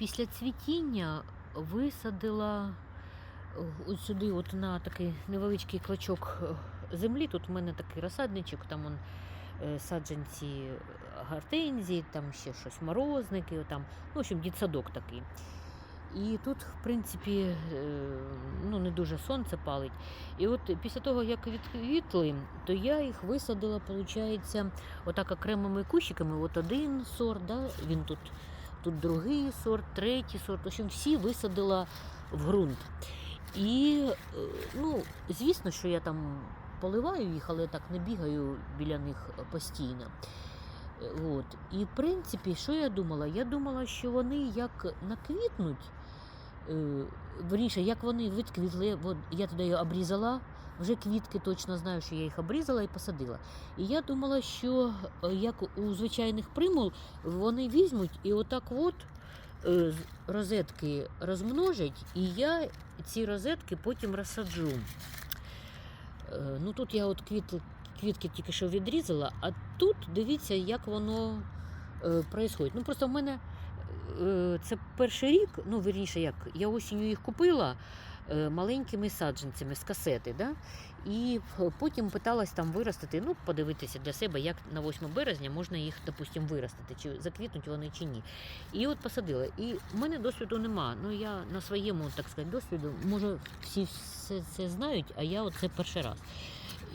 після цвітіння висадила е, ось сюди, от на такий невеличкий клочок е, землі. Тут в мене такий розсадничок, там он, е, саджанці гортензії, там ще щось морозники, там, ну, в общем, дітсадок такий. І тут, в принципі, е, ну, не дуже сонце палить. І от після того, як відквітли, то я їх висадила, виходить, отак окремими кущиками. От один сорт, да, він тут, тут другий сорт, третій сорт. В общем, всі висадила в ґрунт. І, е, ну, звісно, що я там поливаю їх, але так не бігаю біля них постійно. От. І в принципі, що я думала? Я думала, що вони як наквітнуть, е, верніше, як вони відквітли, от я туди обрізала, вже квітки точно знаю, що я їх обрізала і посадила. І я думала, що е, як у звичайних примул, вони візьмуть і отак от е, розетки розмножать, і я ці розетки потім розсаджу. Е, Ну тут я от квіт, квітки тільки що відрізала, а тут дивіться, як воно е. Ну просто в мене це перший рік, ну верніше, як я осінню їх купила маленькими саджанцями з касети. Да? І потім питалась там виростити, ну, подивитися для себе, як на 8 березня можна їх, допустим, виростити, чи заквітнуть вони чи ні. І от посадила. І в мене досвіду нема. Ну я на своєму, так сказати, досвіду, може, всі все це знають, а я оце перший раз.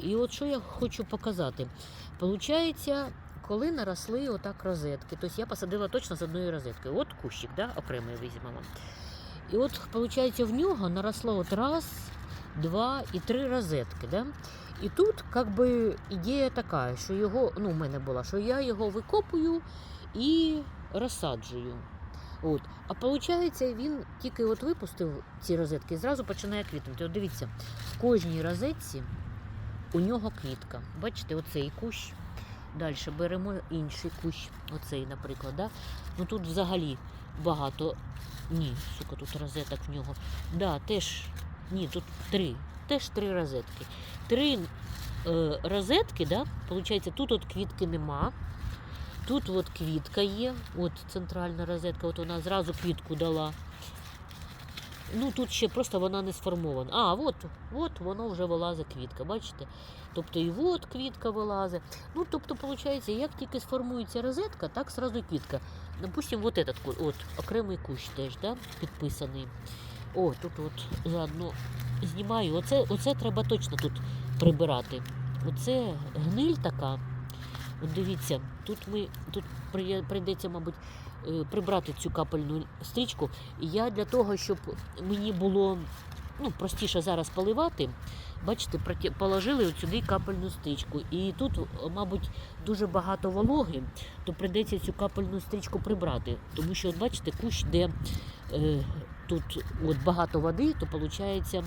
І от що я хочу показати. Получається, коли наросли отак розетки, тобто я посадила точно з одної розетки. От кущик, да, окремий візьмемо. І от, виходить, в нього наросло от раз, два і три розетки. Да? І тут как би, ідея така, що його, ну, в мене була, що я його викопую і розсаджую. От. А виходить, він тільки от випустив ці розетки і зразу починає квітнути. От дивіться, в кожній розетці у нього квітка. Бачите, оцей кущ. Далі беремо інший кущ, оцей, наприклад. Да? Ну тут взагалі багато. Ні, сука, тут розеток в нього. Да, теж ні, тут три. Теж три розетки. Три е, розетки, да? Получається, тут от квітки нема. Тут от квітка є, от центральна розетка, от вона зразу квітку дала. Ну тут ще просто вона не сформована. А, от, от воно вже вилазить квітка, бачите? Тобто і от квітка вилазить. Ну, тобто, виходить, як тільки сформується розетка, так сразу квітка. Допустим, вот этот от, окремий кущ теж, да, підписаний. О, тут от заодно знімаю. Оце, оце треба точно тут прибирати. Оце гниль така. От дивіться, тут ми тут прийдеться, мабуть, прибрати цю капельну стрічку. Я для того, щоб мені було ну, простіше зараз поливати, бачите, положили от сюди капельну стрічку. І тут, мабуть, дуже багато вологи, то прийдеться цю капельну стрічку прибрати. Тому що, от бачите, кущ, де е, тут от багато води, то виходить,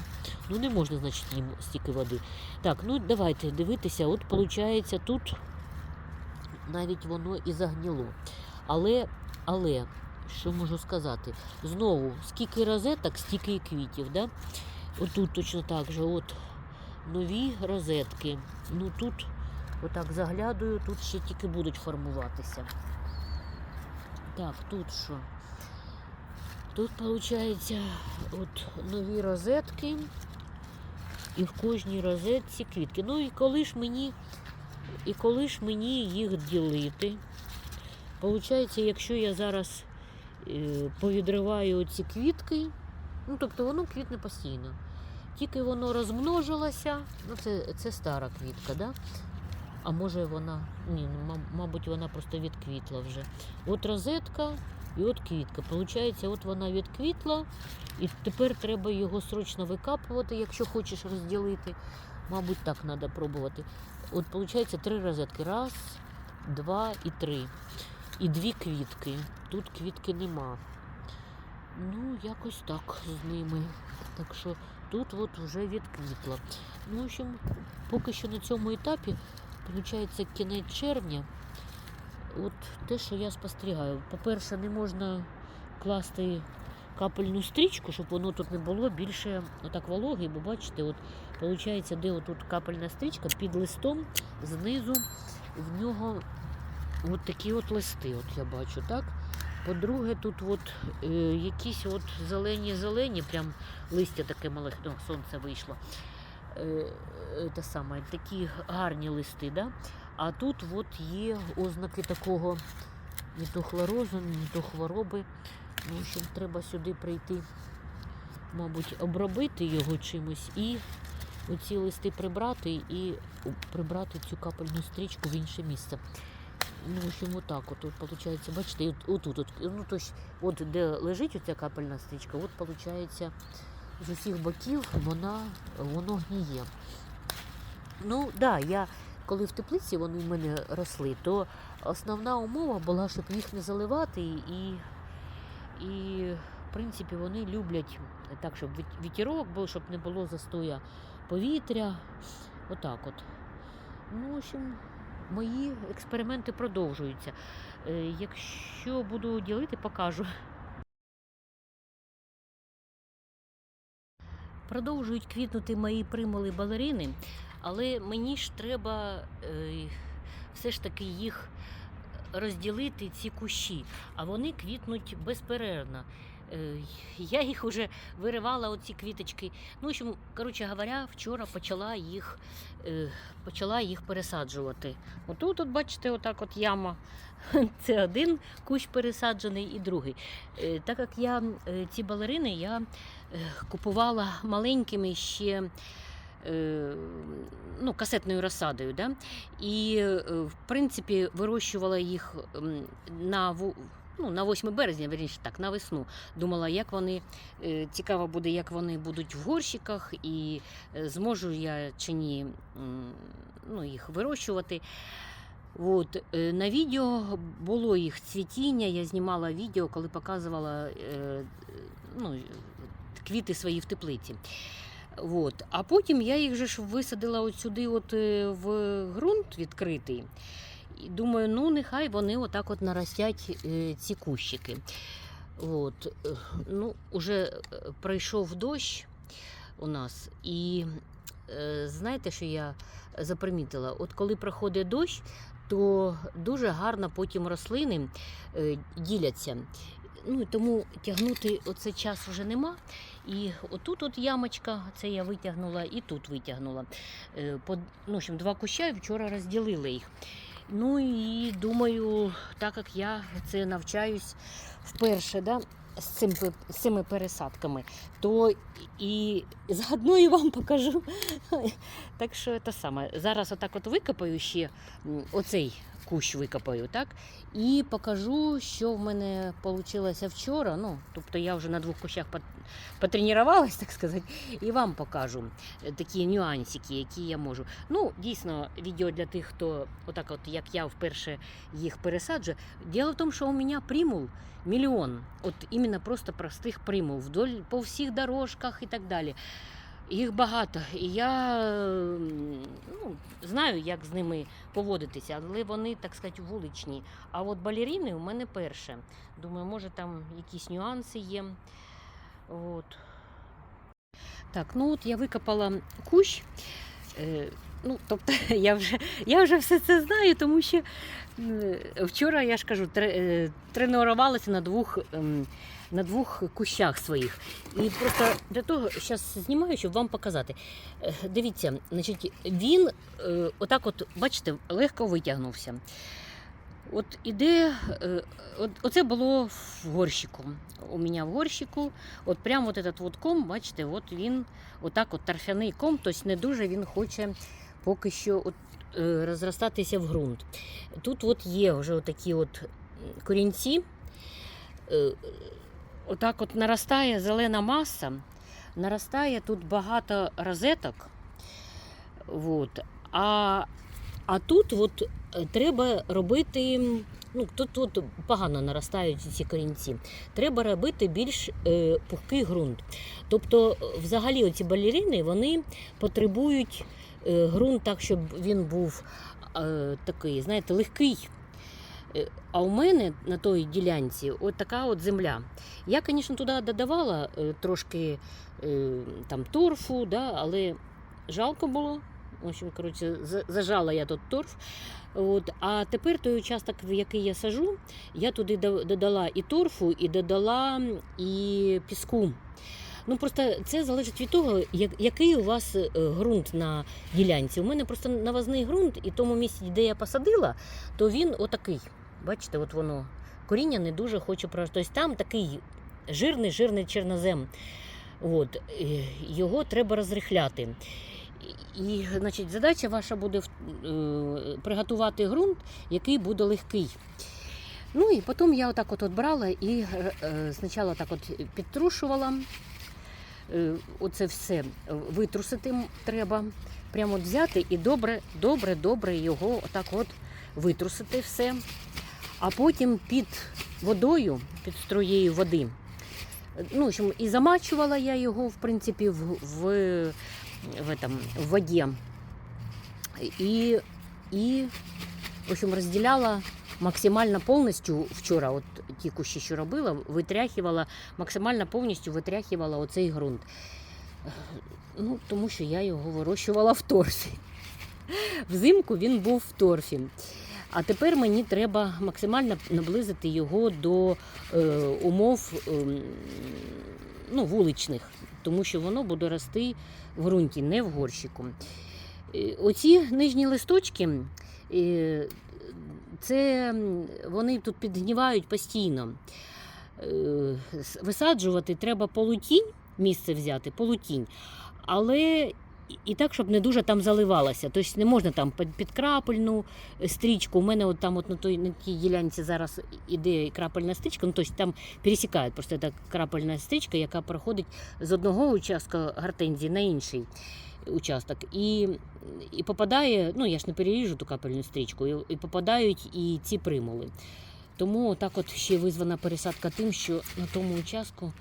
ну не можна, значить, їм стільки води. Так, ну давайте дивитися, от виходить, тут навіть воно і загніло. Але, але, що можу сказати? Знову, скільки розеток, стільки і квітів. Да? Отут точно так же, от нові розетки. Ну тут, отак заглядаю, тут ще тільки будуть формуватися. Так, тут що? Тут, виходить, от нові розетки. І в кожній розетці квітки. Ну і коли ж мені, і коли ж мені їх ділити? Получається, якщо я зараз е, повідриваю ці квітки, ну тобто воно квітне постійно. Тільки воно розмножилося, ну це, це стара квітка, да? А може вона, ні, ну, мабуть, вона просто відквітла вже. От розетка і от квітка. Получається, от вона відквітла, і тепер треба його срочно викапувати, якщо хочеш розділити. Мабуть, так треба пробувати. От виходить три розетки. Раз, два і три. І дві квітки. Тут квітки нема. Ну, якось так з ними. Так що тут от вже відквітла. Ну, в общем, поки що на цьому етапі, виходить, кінець червня. От те, що я спостерігаю. По-перше, не можна класти капельну стрічку, щоб воно тут не було більше отак вологи, бо бачите, от виходить, де отут капельна стрічка під листом знизу в нього от такі от листи, от я бачу, так? По-друге, тут от, е, якісь от зелені-зелені, прям листя таке мале, ну, сонце вийшло. Е, е, те саме, такі гарні листи, да? а тут от є ознаки такого не то хлорозу, не то хвороби. Ну, в общем, треба сюди прийти, мабуть, обробити його чимось і оці листи прибрати і прибрати цю капельну стрічку в інше місце. Ну, общем, отак от, от виходить, бачите, отут, от, ну, то ж, от де лежить оця капельна стрічка, от виходить, з усіх боків вона, воно гніє. Ну, так, да, я коли в теплиці вони в мене росли, то основна умова була, щоб їх не заливати, і, і в принципі, вони люблять так, щоб віт- вітерок був, щоб не було застоя повітря. Отак от. Ну, в общем, мої експерименти продовжуються. Е, Якщо буду ділити, покажу. Продовжують квітнути мої примули балерини, але мені ж треба е, все ж таки їх розділити, ці кущі, а вони квітнуть безперервно. Е, Я їх вже виривала, оці квіточки. Ну, общем, коротше говоря, вчора почала їх, е, почала їх пересаджувати. Отут, от, бачите, отак от яма. Це один кущ пересаджений і другий. Е, Так як я ці балерини я купувала маленькими ще ну, касетною розсадою. Да? І, в принципі, вирощувала їх на, ну, на 8 березня, верніше так, на весну. Думала, як вони е, цікаво буде, як вони будуть в горщиках, і е, зможу я чи ні ну, їх вирощувати. От, е, на відео було їх цвітіння. Я знімала відео, коли показувала ну, квіти свої в теплиці. От. А потім я їх же ж висадила от сюди, от в ґрунт відкритий. І думаю, ну нехай вони отак от наростять е, ці кущики. От. е, Ну, уже е, пройшов дощ у нас, і знаєте, що я запримітила? От коли проходить дощ, то дуже гарно потім рослини діляться. Ну, тому тягнути оце час вже нема. І отут от ямочка, це я витягнула, і тут витягнула. По, ну, в два куща і вчора розділила їх. Ну і думаю, так як я це навчаюсь вперше, да, з, цим, з цими пересадками, то і і вам покажу. Так що це саме. Зараз отак от викопаю ще оцей кущ викопаю, так? І покажу, що в мене вийшло вчора. Ну, тобто я вже на двох кущах пот- потренувалась, так сказати, і вам покажу е, такі нюансики, які я можу. Ну, дійсно, відео для тих, хто отак, от як я вперше їх пересаджу. Діло в тому, що у мене примул мільйон. От іменно просто простих примул вдоль по всіх дорожках і так далі. Їх багато. І я ну, знаю, як з ними поводитися, але вони, так сказати, вуличні. А от балеріни у мене перше. Думаю, може там якісь нюанси є. От. Так, ну от я викопала кущ. Ну, тобто я вже, я вже все це знаю, тому що вчора, я ж кажу, е, тренувалася на двох, ем, на двох кущах своїх. І просто для того зараз знімаю, щоб вам показати. Е, Дивіться, значить, він е, отак, от, бачите, легко витягнувся. От іде, от, оце було в горщику. У мене в горщику, от прямо от этот вот ком, бачите, от він отак от торфяний ком, тобто не дуже він хоче поки що от, е, розростатися в ґрунт. Тут от є вже такі от корінці. Е, Отак от наростає зелена маса, наростає тут багато розеток. От. А, а тут от е, треба робити. Ну, тут, тут погано наростають ці корінці. Треба робити більш е, пухкий ґрунт. Тобто, взагалі, оці балерини вони потребують ґрунт так, щоб він був е, такий, знаєте, легкий. Е, А у мене на той ділянці от така от земля. Я, звісно, туди додавала е, трошки е, там торфу, да, але жалко було. В общем, коротше, зажала я тут торф. От. А тепер той участок, в який я сажу, я туди додала і торфу, і додала і піску. Ну просто це залежить від того, як, який у вас е, ґрунт на ділянці. У мене просто навозний ґрунт, і тому місці, де я посадила, то він отакий. Бачите, от воно коріння не дуже хоче про. Тобто там такий жирний, жирний чорнозем. От, його треба розрихляти. І, значить, задача ваша буде е, приготувати ґрунт, який буде легкий. Ну і потім я отак от, брала і е, спочатку так от підтрушувала. Е, Оце все витрусити треба. Прямо взяти і добре, добре, добре його отак от витрусити все. А потім під водою, під струєю води. Ну, і замачувала я його, в принципі, в, в, в, этом, в воді. І, і в общем, розділяла максимально повністю вчора, от ті кущі, що робила, витряхувала, максимально повністю витряхувала оцей ґрунт. Ну, тому що я його вирощувала в торфі. Взимку він був в торфі. А тепер мені треба максимально наблизити його до е, умов ем, ну, вуличних, тому що воно буде рости в ґрунті, не в горщику. Е, Оці нижні листочки, е, це вони тут підгнівають постійно. Е, Висаджувати треба полутінь, місце взяти, полутінь, але і- так, щоб не дуже там заливалося. Тобто не можна там під, крапельну стрічку. У мене от там от на, той, на тій ділянці зараз іде крапельна стрічка, ну тобто там пересікають просто ця крапельна стрічка, яка проходить з одного участка гортензії на інший участок. І, і попадає, ну я ж не переріжу ту капельну стрічку, і, і попадають і ці примули. Тому так от ще визвана пересадка тим, що на тому участку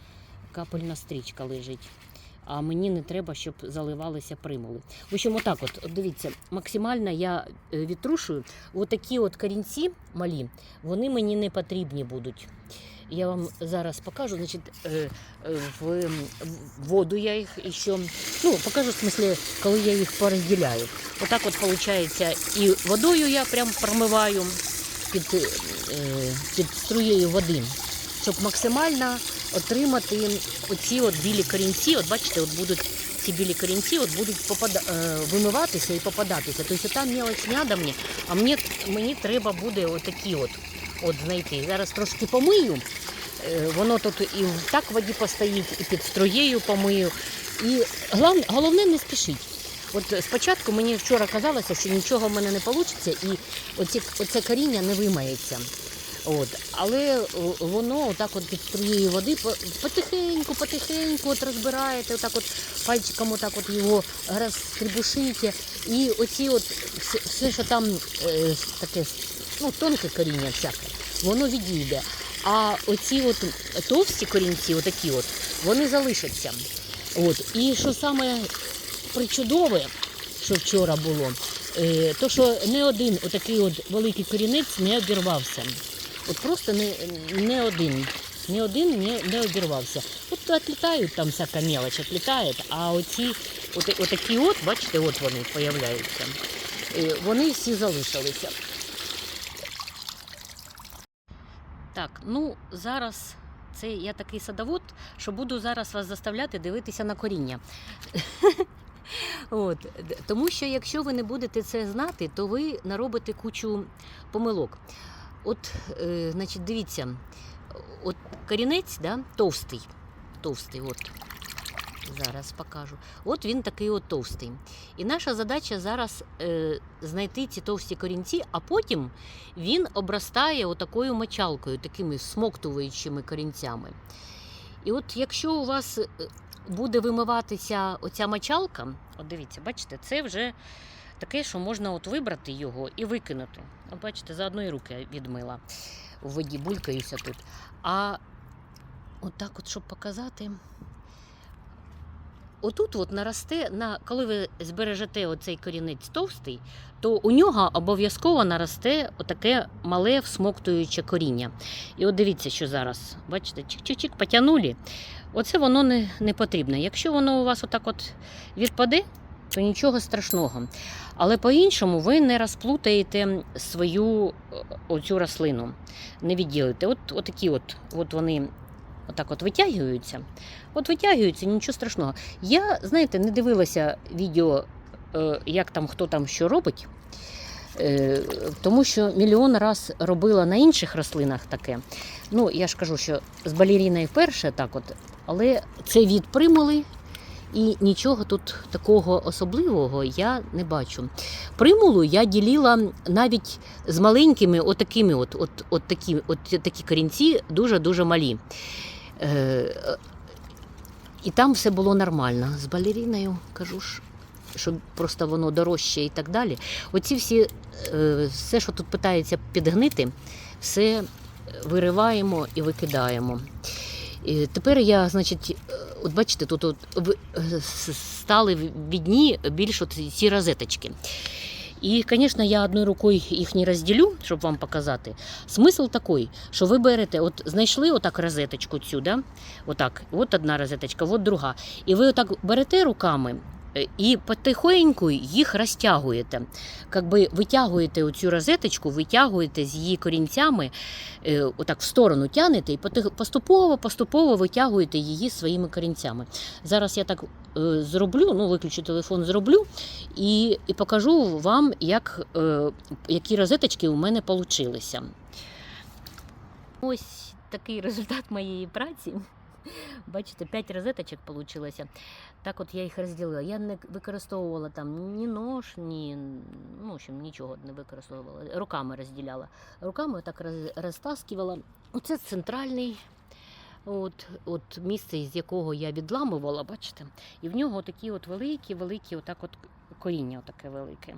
капельна стрічка лежить. А мені не треба, щоб заливалися примули. В общем, отак от, дивіться, максимально я е, відтрушую. Отакі от корінці малі, вони мені не потрібні будуть. Я вам зараз покажу, значить, е, е, в, воду я їх ще, ну, покажу, в смислі, коли я їх порозділяю. Отак от виходить, і водою я прям промиваю під, під струєю води, щоб максимально отримати оці от білі корінці. От бачите, от будуть ці білі корінці от будуть попада... е, вимиватися і попадатися. Тобто там мелоч не а мені, мені треба буде отакі от, от знайти. Зараз трошки помию. Е, Воно тут і так в воді постоїть, і під струєю помию. І головне не спішіть. От спочатку мені вчора казалося, що нічого в мене не вийде, і оці, оце коріння не вимається. От. Але воно отак от під струєю води потихеньку, потихеньку от розбираєте, отак от пальчиком отак от його розтрібушите. І оці от все, все що там е, таке ну, тонке коріння всяке, воно відійде. А оці от товсті корінці, отакі от, вони залишаться. От. І що саме причудове, що вчора було, е, то що не один отакий от великий корінець не обірвався. От просто не, не один. Ні один не, не обірвався. От відлітають там всяка мелочь, відлітає, а оці, от, отакі от, бачите, от вони появляються. Е, Вони всі залишилися. Так, ну зараз це я такий садовод, що буду зараз вас заставляти дивитися на коріння. От, тому що якщо ви не будете це знати, то ви наробите кучу помилок. От, е, значить, дивіться, от корінець, да, товстий. Товстий, от. Зараз покажу. От він такий от товстий. І наша задача зараз е, знайти ці товсті корінці, а потім він обростає отакою мочалкою, такими смоктуючими корінцями. І от якщо у вас е, буде вимиватися оця мочалка, от дивіться, бачите, це вже таке, що можна от вибрати його і викинути. От бачите, за одної руки відмила у воді, булькаюся тут. А отак, от, щоб показати. Отут от наросте, на, коли ви збережете оцей корінець товстий, то у нього обов'язково наросте отаке мале всмоктуюче коріння. І от дивіться, що зараз. Бачите, чик-чик-чик, потягнули. Оце воно не, не потрібно. Якщо воно у вас отак от відпаде, то нічого страшного. Але по-іншому ви не розплутаєте свою е, оцю рослину, не відділите. От, от такі от, от вони отак от витягуються. От витягуються, нічого страшного. Я, знаєте, не дивилася відео, е, як там хто там що робить. Е, Тому що мільйон раз робила на інших рослинах таке. Ну, я ж кажу, що з балеріною вперше так от, але це від примули, і нічого тут такого особливого я не бачу. Примулу я ділила навіть з маленькими, отакими, от, от, от, такі, от такі корінці, дуже-дуже малі. Е, і там все було нормально. З балеріною, кажу ж, що просто воно дорожче і так далі. Оці всі, е, все, що тут питається підгнити, все вириваємо і викидаємо. І тепер я, значить, е, от бачите, тут от е, стали відні більш от ці розеточки. І, звісно, я одною рукою їх не розділю, щоб вам показати. Смисл такий, що ви берете, от знайшли отак розеточку цю, да? отак, от одна розеточка, от друга. І ви отак берете руками і потихоньку їх розтягуєте. Якби витягуєте оцю розеточку, витягуєте з її корінцями, е, отак в сторону тянете і поступово, поступово витягуєте її своїми корінцями. Зараз я так е, зроблю, ну виключу телефон, зроблю і, і покажу вам, як, е, які розеточки у мене получилися. Ось такий результат моєї праці. Бачите, 5 розеточок вийшло. Так от я їх розділила. Я не використовувала там ні нож, ні ну, в общем, нічого не використовувала. Руками розділяла. Руками так розтаскувала. Оце центральний от, от місце, з якого я відламувала, бачите? І в нього такі от великі, великі, отак от коріння таке велике.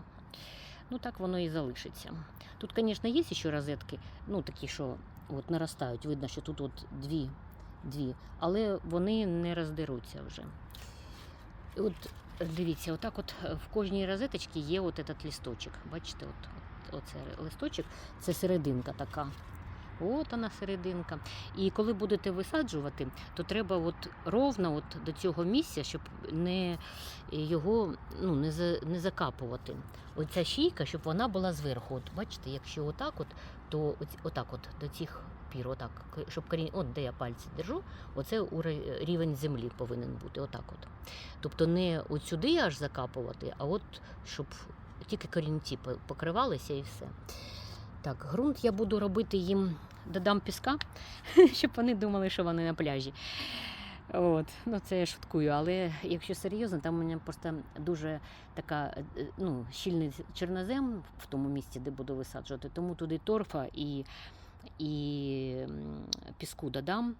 Ну так воно і залишиться. Тут, звісно, є ще розетки, ну такі, що от наростають. Видно, що тут от дві, дві, але вони не роздеруться вже. От дивіться, отак от в кожній розеточці є от этот лісточок. Бачите, от, от оце листочок, це серединка така. От вона серединка. І коли будете висаджувати, то треба от ровно от до цього місця, щоб не його ну, не, за, не закапувати. Оця шійка, щоб вона була зверху. От бачите, якщо отак, от, то отак от до цих пір, отак, щоб корінь, от де я пальці держу, оце рівень землі повинен бути. Отак от. Тобто не от сюди аж закапувати, а от щоб тільки корінці покривалися і все. Так, ґрунт я буду робити їм, додам піска, щоб вони думали, що вони на пляжі. От, ну це я шуткую, але якщо серйозно, там у мене просто дуже така е, ну, щільний чорнозем в тому місці, де буду висаджувати, тому туди торфа і, і піску додам,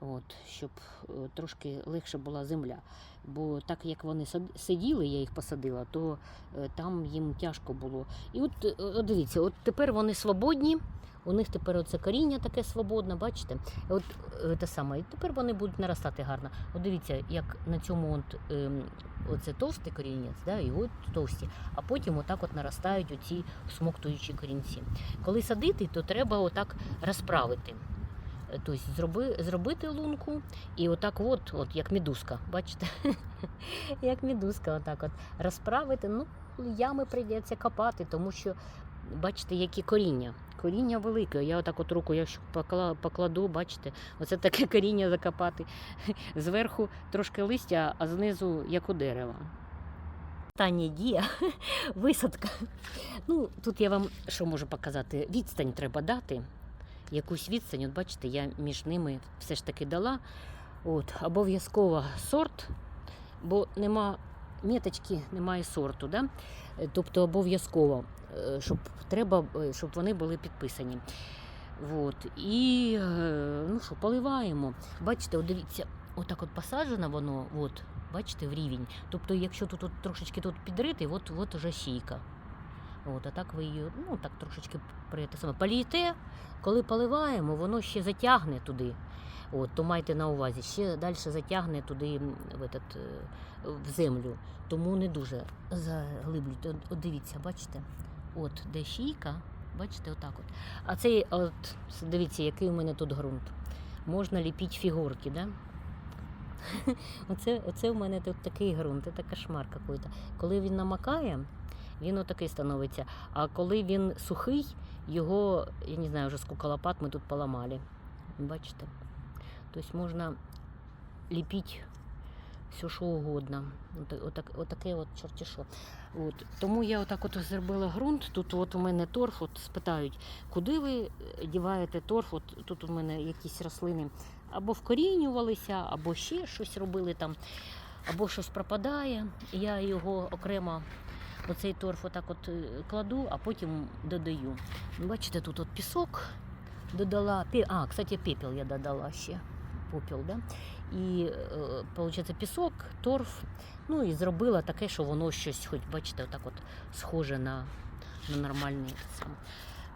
от, щоб е, трошки легше була земля. Бо так як вони сиділи, я їх посадила, то е, там їм тяжко було. І от, е, от дивіться, от тепер вони свободні. У них тепер оце коріння таке свободне, бачите? От е, те саме. І тепер вони будуть наростати гарно. От дивіться, як на цьому от, ем, оце товстий корінець, да, і от товсті, а потім отак от наростають оці смоктуючі корінці. Коли садити, то треба отак розправити. Е, Тобто зроби, зробити лунку і отак от, от як медузка, бачите? як медузка, отак от розправити. Ну, ями прийдеться копати, тому що бачите, які коріння. Коріння велике. Я отак от руку, якщо покладу, бачите, оце таке коріння закопати. Зверху трошки листя, а знизу як у дерева. Остання дія висадка. Ну, тут я вам що можу показати? Відстань треба дати. Якусь відстань, от бачите, я між ними все ж таки дала. От, обов'язково сорт, бо нема міточки, немає сорту. Да? Тобто обов'язково, щоб треба, е, щоб вони були підписані. От. І е, ну що, поливаємо. Bачите, от дивіться, отак от посаджено воно, от, бачите, в рівень. Тобто, якщо тут, от трошечки тут підрити, от, от уже шійка. От, а так ви її ну, так трошечки саме полієте, коли поливаємо, воно ще затягне туди. От, то майте на увазі, ще далі затягне туди в, этот, е, в землю. Тому не дуже заглиблюйте. От, от дивіться, бачите? От де шійка, бачите, отак от. А цей, от, дивіться, який у мене тут ґрунт. Можна ліпити фігурки, да? Оце, оце в мене тут такий ґрунт, це кошмар какой-то. Коли він намакає, він отакий становиться. А коли він сухий, його, я не знаю вже скільки лопат ми тут поламали. Бачите? Тобто можна ліпити все, що угодно. От, отак, отаке от чорті що. От. Тому я отак от зробила ґрунт. Тут от у мене торф, от спитають, куди ви діваєте торф? От тут у мене якісь рослини або вкорінювалися, або ще щось робили там, або щось пропадає. Я його окремо. Оцей торф отак от е, кладу, а потім додаю. Бачите, тут от пісок додала. А, кстати, пепел я додала ще. Попіл, да? І виходить, пісок, торф. Ну і зробила таке, що воно щось, хоч бачите, отак от схоже на, на нормальний.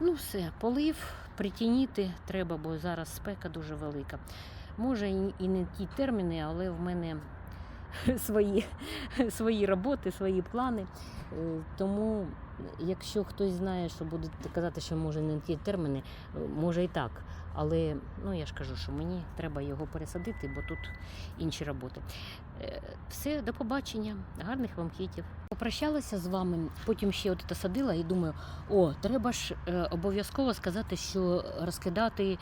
Ну, все, полив, притініти треба, бо зараз спека дуже велика. Може, і і не ті терміни, але в мене свої, свої роботи, свої плани. Е, Тому, якщо хтось знає, що буде казати, що може не ті терміни, е, може і так. Але ну я ж кажу, що мені треба його пересадити, бо тут інші роботи. Е, Все, до побачення, гарних вам квітів. Попрощалася з вами, потім ще от садила і думаю, о, треба ж е, обов'язково сказати, що розкидати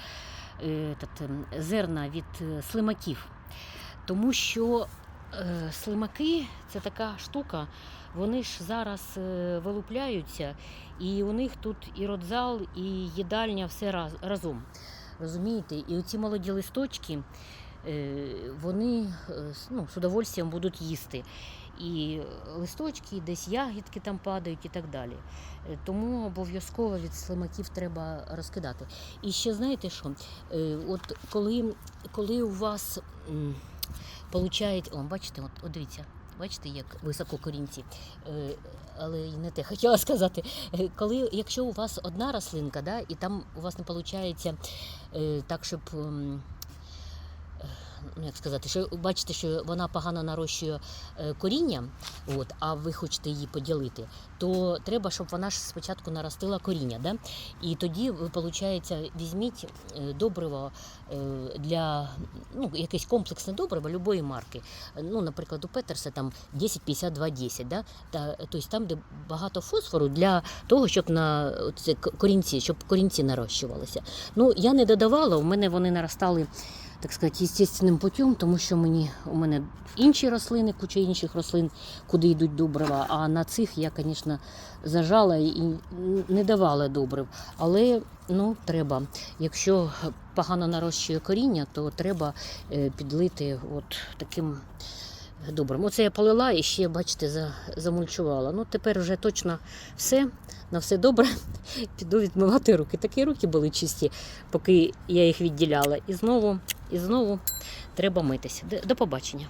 ем, зерна від слимаків. Тому що слимаки це така штука, вони ж зараз е, вилупляються, і у них тут і родзал, і їдальня все раз, разом. Розумієте? І оці молоді листочки, е, вони е, ну, з удовольствием будуть їсти. І листочки, і десь ягідки там падають і так далі. Е, Тому обов'язково від слимаків треба розкидати. І ще знаєте що? Е, От коли, коли у вас получають, о, бачите, от, от дивіться. Бачите, як високо корінці. Е, але не те хотіла сказати. Е, Коли, якщо у вас одна рослинка, да, і там у вас не виходить е, так, щоб. е, як сказати, що бачите, що вона погано нарощує е, коріння, от, а ви хочете її поділити, то треба, щоб вона ж спочатку наростила коріння. Да? І тоді ви, виходить, візьміть е, добриво е, для ну, якесь комплексне добриво любої марки. Ну, наприклад, у Петерса там 10-52-10, да? Та, тобто там, де багато фосфору для того, щоб на корінці, щоб корінці нарощувалися. Ну, я не додавала, у мене вони наростали так сказати, естественним путем, тому що мені у мене інші рослини, куча інших рослин, куди йдуть добрива. А на цих я, звісно, зажала і не давала добрив. Але ну, треба. Якщо погано нарощує коріння, то треба е, підлити от таким. Добре, оце я полила і ще, бачите, за, замульчувала. Ну, тепер вже точно все, на все добре. Піду відмивати руки. Такі руки були чисті, поки я їх відділяла. І знову, і знову треба митися. До- побачення.